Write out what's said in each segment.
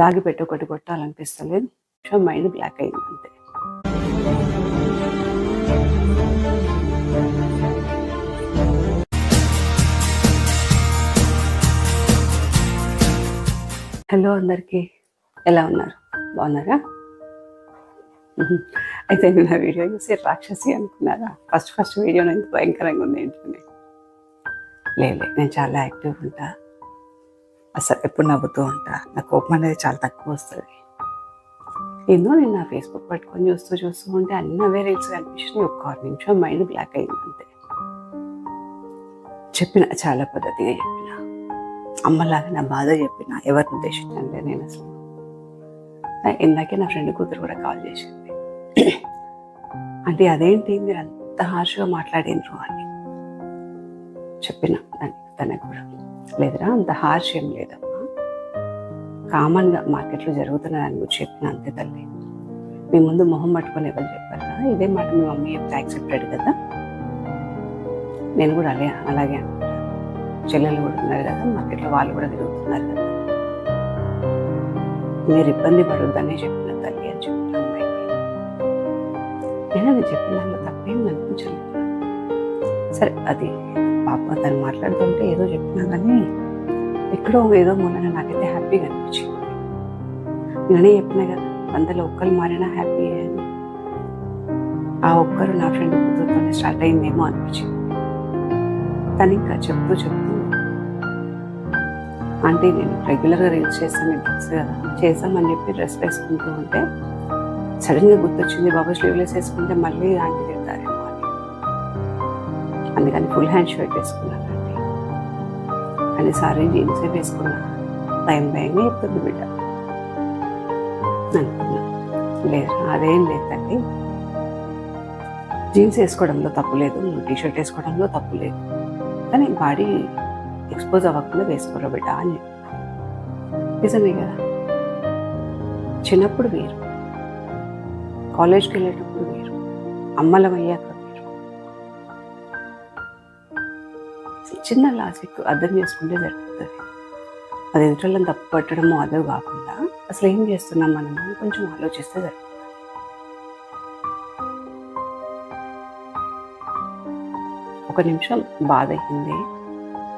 లాగి పెట్టి ఒకటి కొట్టాలనిపిస్తలేదు. సో మైండ్ బ్లాక్ అయింది అంతే. హలో అందరికీ. ఎలా ఉన్నారు? బాగున్నారా? అయితే నేను నా వీడియో చూసి రాక్షసి అనుకున్నారా? ఫస్ట్ ఫస్ట్ వీడియో నేను భయంకరంగా ఉంది ఏంటని లేదు నేను చాలా యాక్టివ్గా ఉంటా. అసలు ఎప్పుడు నవ్వుతూ ఉంటా. నా కోపం అనేది చాలా తక్కువ వస్తుంది. ఏందో నేను నా ఫేస్బుక్ పట్టుకొని చూస్తూ చూస్తూ ఉంటే అన్ని అవే రీల్స్ కనిపించినాయి ఒక్క ఆరు నిమిషం మైండ్ బ్లాక్ అయింది అంతే. చెప్పిన చాలా పద్ధతిగా చెప్పిన. అమ్మలాగా నా బాధ చెప్పిన. ఎవరిని ఉద్దేశించండి నేను అసలు. ఇందాకే నా ఫ్రెండ్ కూతురు కూడా కాల్ చేసింది. అంటే అదేంటి? మీరు అంత హార్ష్గా మాట్లాడినరు అని చెప్పిన. దానికి తనకు కూడా. లేదురా అంత హార్ష్ ఏం లేదమ్మా. కామన్గా మార్కెట్లో జరుగుతున్న దాని గురించి చెప్పిన అంతే తల్లి. మీ ముందు మొహం పట్టుకొని ఎవరు చెప్పారా ఇదే మాట మీ మమ్మీ చెప్తే యాక్సెప్టెడ్ కదా? నేను కూడా అలే అలాగే అనుకుంటాను చెల్లెలు కూడా ఉన్నారు కదా మార్కెట్లో వాళ్ళు కూడా తిరుగుతున్నారు కదా. మీరు ఇబ్బంది పడొద్దనే చెప్పిన తల్లి అని చెప్పిన అమ్మాయికి. నేను అది చెప్పిన దాంట్లో తప్పేం అనిపించలేదు సరే అది పాప తను మాట్లాడుతుంటే ఏదో చెప్పినా కానీ ఎక్కడో ఏదో మూలన నాకైతే హ్యాపీగా అనిపించింది. నేనే చెప్పిన కదా వందల ఒక్కరు మారినా హ్యాపీ అని. ఆ ఒక్కరు నా ఫ్రెండ్ కూతురుతోనే స్టార్ట్ అయిందేమో అనిపించింది. తను ఇంకా చెప్తూ చెప్తూ అంటే నేను రెగ్యులర్గా రీల్స్ చేస్తాను మీకు తెలుసు కదా చేస్తామని చెప్పి డ్రెస్ వేసుకుంటూ ఉంటే సడన్గా గుర్తొచ్చింది బాబు స్లీవ్లెస్ వేసుకుంటే మళ్ళీ ఆంటీ తిడతారు. అందుకని ఫుల్ హ్యాండ్ షర్ట్ వేసుకున్నానండి కానీ. సారీ జీన్స్ వేసుకున్నా. భయం భయంగా చెప్తుంది బిడ్డ. అనుకున్నా. లేదు అదేం లేదండి. జీన్స్ వేసుకోవడంలో తప్పు లేదు. టీ షర్ట్ వేసుకోవడంలో తప్పు లేదు. కానీ బాడీ ఎక్స్పోజ్ అవ్వకుండా వేసుకోరా బిడ్డ అని నిజమే కదా? చిన్నప్పుడు వేరు. కాలేజ్కి వెళ్ళేటప్పుడు వేరు. అమ్మలం అయ్యాక చిన్న లాజిక్ అర్థం చేసుకుంటే జరుగుతుంది అది ఎదుటోళ్ళని తప్పు పట్టడము అదో కాకుండా అసలు ఏం చేస్తున్నాం మనము కొంచెం ఆలోచిస్తే జరుగుతుంది ఒక నిమిషం బాధ అయింది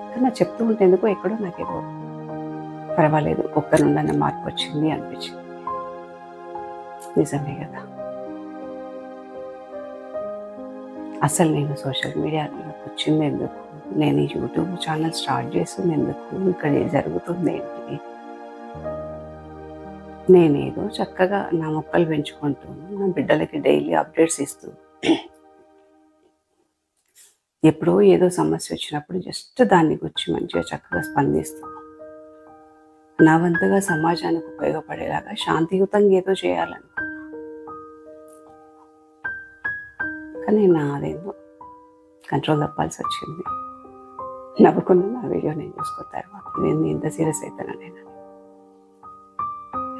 కానీ నాకు చెప్తూ ఉంటే ఎందుకో ఎక్కడో నాకేదో పర్వాలేదు ఒక్క మార్పు వచ్చింది అనిపించింది. నిజమే కదా? అసలు నేను సోషల్ మీడియాలోకి వచ్చింది ఎందుకు? నేను యూట్యూబ్ ఛానల్ స్టార్ట్ చేసింది ఎందుకు? ఇక్కడ జరుగుతుంది ఏంటి? నేనేదో చక్కగా నా మొక్కలు పెంచుకుంటూ నా బిడ్డలకి డైలీ అప్డేట్స్ ఇస్తూ ఎప్పుడో ఏదో సమస్య వచ్చినప్పుడు జస్ట్ దాన్ని గురించి మంచిగా చక్కగా స్పందిస్తూ నా వంతుగా సమాజానికి ఉపయోగపడేలాగా శాంతియుతంగా ఏదో చేయాలను. కానీ నాదేందో కంట్రోల్ తప్పాల్సి వచ్చింది. నవ్వుకున్న నా వీడియో నేను చూసుకున్న తర్వాత నేను ఇంత సీరియస్ అవుతాను నేను.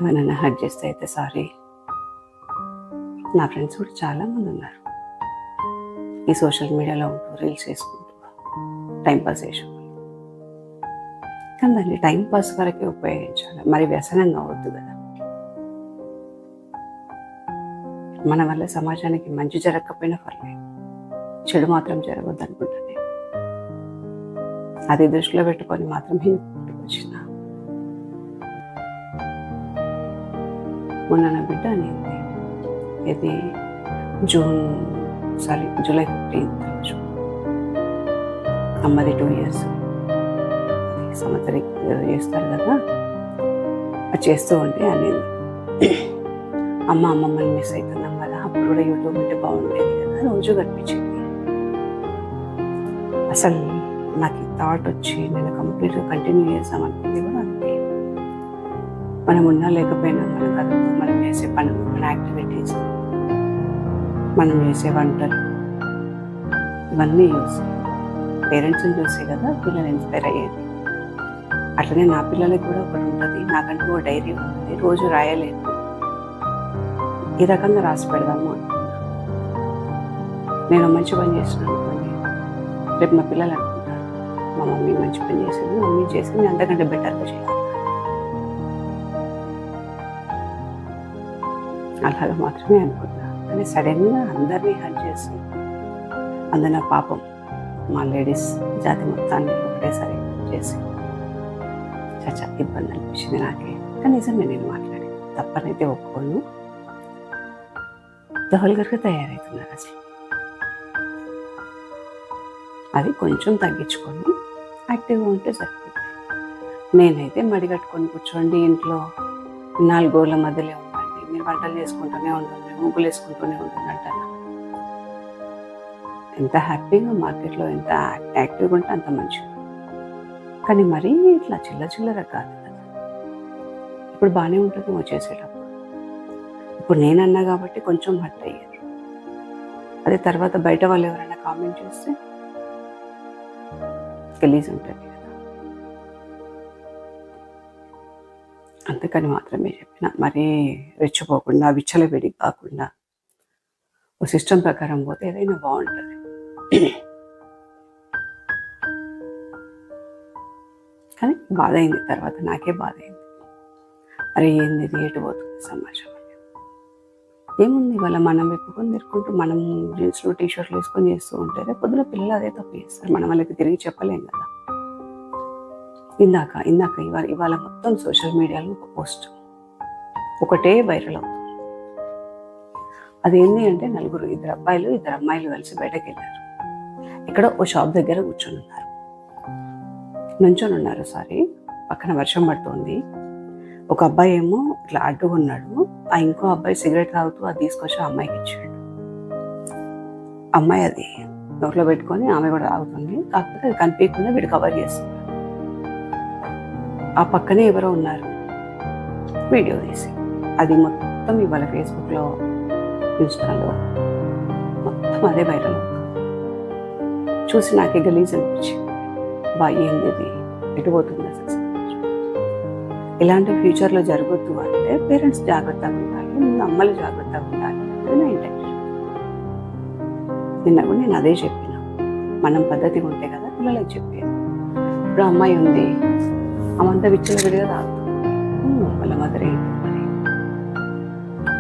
ఏమైనా హర్ట్ చేస్తే అయితే సారీ. నా ఫ్రెండ్స్ కూడా చాలామంది ఉన్నారు. ఈ సోషల్ మీడియాలో ఉంటూ రీల్స్ చేసుకుంటూ టైంపాస్ చేసుకుంటూ కానీ దాన్ని టైంపాస్ వరకే ఉపయోగించాలి. మరి వ్యసనం అవుతుంది కదా. మన వల్ల సమాజానికి మంచి జరగకపోయినా పర్లేదు చెడు మాత్రం జరగద్దు అనుకుంటుంది అది దృష్టిలో పెట్టుకొని మాత్రమే వచ్చిన. మొన్న నా బిడ్డ అనేది ఇది జూన్ సారీ జూలై ఫిఫ్టీన్త్ రోజు. అమ్మది టూ ఇయర్స్. సంవత్సరం చేస్తారు కదా? అది చేస్తూ ఉంటే అనేది అమ్మ అమ్మమ్మని మిస్ అవుతుంది అప్పుడు కూడా యూట్యూబ్ ఉంటే బాగుండేది కదా రోజు కనిపించింది. అసలు నాకు ఈ థాట్ వచ్చి నేను కంప్లీట్గా కంటిన్యూ చేద్దాం అనుకుంది కూడా అంతే. మనం ఉన్నా లేకపోయినా మన కథతో మనం చేసే పనులు మన యాక్టివిటీస్ మనం చేసే వంటలు ఇవన్నీ చూసి పేరెంట్స్ని చూసే కదా పిల్లలు ఇన్స్పైర్ అయ్యేది. అట్లనే నా పిల్లలకి కూడా ఒకటి ఉంటుంది. నాకంటూ ఒక డైరీ ఉంటుంది రోజు రాయలేదు. ఈ రకంగా రాసి పెడదాము నేను మంచి పని చేస్తున్నాను అనుకోండి. రేపు మా పిల్లలు అనుకుంటారు మా మమ్మీ మంచి పని చేసింది మమ్మీ చేసింది అంతకంటే బెటర్గా చేయాలి. అలాగా మాత్రమే అనుకున్నా కానీ సడన్గా అందరినీ హట్ చేసి అందున పాపం మా లేడీస్ జాతి మొత్తాన్ని ఒకటేసారి చేసి చచ్చా ఇబ్బంది అనిపించింది నాకే. కానీ నిజమే నేను మాట్లాడి తప్పనైతే ఒప్పుకోను. దహల్గర్గా తయారవుతున్నారు అసలు. అది కొంచెం తగ్గించుకొని యాక్టివ్గా ఉంటే సరిపోతుంది. నేనైతే మడిగట్టుకొని కూర్చోండి ఇంట్లో నాలుగు గోళ్ళ మధ్యలో ఉండండి మీరు వంటలు చేసుకుంటూనే ఉండండి ముగ్గులు వేసుకుంటూనే ఉండండి అంటాను ఎంత హ్యాపీగా మార్కెట్లో ఎంత యాక్టివ్గా ఉంటే అంత మంచిది. కానీ మరీ ఇట్లా చిల్ల చిల్లర కాదు కదా. ఇప్పుడు బాగానే ఉంటుంది వచ్చేసేటప్పుడు. ఇప్పుడు నేనన్నా కాబట్టి కొంచెం హర్ట్ అయ్యారు. అదే తర్వాత బయట వాళ్ళు ఎవరైనా కామెంట్ చేస్తే గలీజ్ ఉంటుంది కదా. అంతకని మాత్రమే చెప్పిన మరీ రెచ్చిపోకుండా విచ్చలవిడి కాకుండా ఓ సిస్టమ్ ప్రకారం పోతే ఏదైనా బాగుంటుంది. కానీ బాధ అయింది తర్వాత నాకే బాధ అయింది అరే ఏంది ఇది ఎటు పోతుంది సమాజం ఏముంది ఇవాళ మనం విప్పుకొని తిరుక్కుంటూ మనం జీన్స్లో టీ షర్ట్లు వేసుకొని చేస్తూ ఉంటే రేపు పొద్దున పిల్లలు అదే తప్పు చేస్తారు. మనం వాళ్ళకి తిరిగి చెప్పలేం కదా. ఇందాక ఇందాక ఇవాళ ఇవాళ మొత్తం సోషల్ మీడియాలో ఒక పోస్ట్. ఒకటే వైరల్ అవుతుంది. అదేంటి అంటే నలుగురు ఇద్దరు అబ్బాయిలు ఇద్దరు అమ్మాయిలు కలిసి బయటకు వెళ్ళారు ఇక్కడ ఓ షాప్ దగ్గర కూర్చొని ఉన్నారు. నుంచొని ఉన్నారు సారీ. పక్కన వర్షం పడుతుంది. ఒక అబ్బాయి ఏమో ఇట్లా అడ్డుకున్నాడు ఆ ఇంకో అబ్బాయి సిగరెట్ తాగుతూ అది తీసుకొచ్చి ఆ అమ్మాయికి ఇచ్చాడు. అమ్మాయి అది నోట్లో పెట్టుకొని ఆమె కూడా తాగుతుంది. కాకపోతే అది కనిపించకుండా వీడు కవర్ చేస్తుంది ఆ పక్కనే ఎవరో ఉన్నారు. వీడియో తీసి. అది మొత్తం ఇవాళ ఫేస్బుక్లో ఇన్స్టాలో మొత్తం అదే వైరల్ చూసి నాకే గలీజ్ అనిపించింది బాయ్ ఏంది ఇది? ఎటు పోతుంది అసలు? ఇలాంటి ఫ్యూచర్లో జరగొద్దు అంటే పేరెంట్స్ జాగ్రత్తగా ఉండాలి ముందు అమ్మలు జాగ్రత్తగా ఉండాలి నా ఇంటెన్షన్ నిన్న కూడా నేను అదే చెప్పిన. మనం పద్ధతిగా ఉంటే కదా పిల్లలకు చెప్పాను ఇప్పుడు అమ్మాయి ఉంది అమ్మంతా విచ్చల విడిగా తాగుతుంది. వాళ్ళ మదర్ ఏంటి మరి?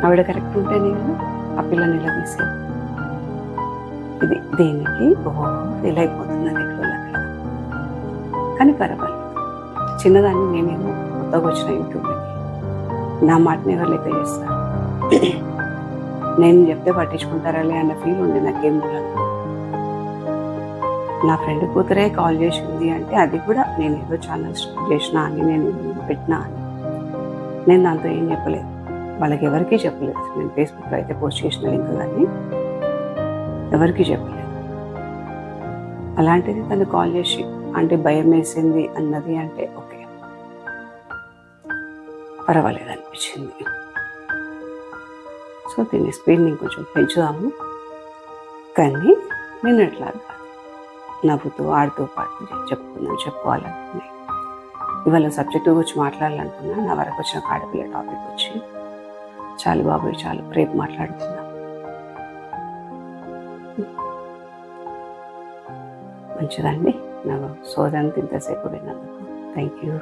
ఆవిడ కరెక్ట్ ఉంటేనే కదా ఆ పిల్లని ఇలా తీసే ఇది దేనికి ఇలా అయిపోతుందని ఎక్కడ కానీ పర్వాలేదు. చిన్నదాన్ని నేనేమో కొత్తగా వచ్చిన యూట్యూబ్లోకి. నా మాటని ఎవరు లెక్క చేస్తారు నేను చెప్తే పట్టించుకుంటారాలే అన్న ఫీల్ ఉంది నాకేం లేదు నా ఫ్రెండ్ కూతురే కాల్ చేసింది అంటే అది కూడా నేను ఏదో ఛానల్ స్టార్ట్ చేసినా అని నేను పెట్టినా అని. నేను దాంతో ఏం చెప్పలేదు. వాళ్ళకి ఎవరికీ చెప్పలేదు. నేను ఫేస్బుక్లో అయితే పోస్ట్ చేసిన లింక్ కానీ ఎవరికీ చెప్పలేదు. అలాంటిది తను కాల్ చేసి అంటే భయం వేసింది అన్నది అంటే ఓకే. పర్వాలేదు అనిపించింది. సో దీని స్పీడ్ని కొంచెం పెంచుదాము. కానీ నేను ఎట్లా నవ్వుతూ ఆడుతూ పాడుతూ చెప్పుకున్నాను చెప్పుకోవాలనుకున్నాను ఇవాళ సబ్జెక్టు గురించి మాట్లాడాలనుకున్నా నా వరకు వచ్చిన ఆడపిల్ల టాపిక్ వచ్చి చాలు బాబు చాలు రేపు మాట్లాడుకుందాం. మంచిదండి. నా సోదంతా ఇంతసేపు విన్నందుకు. Thank you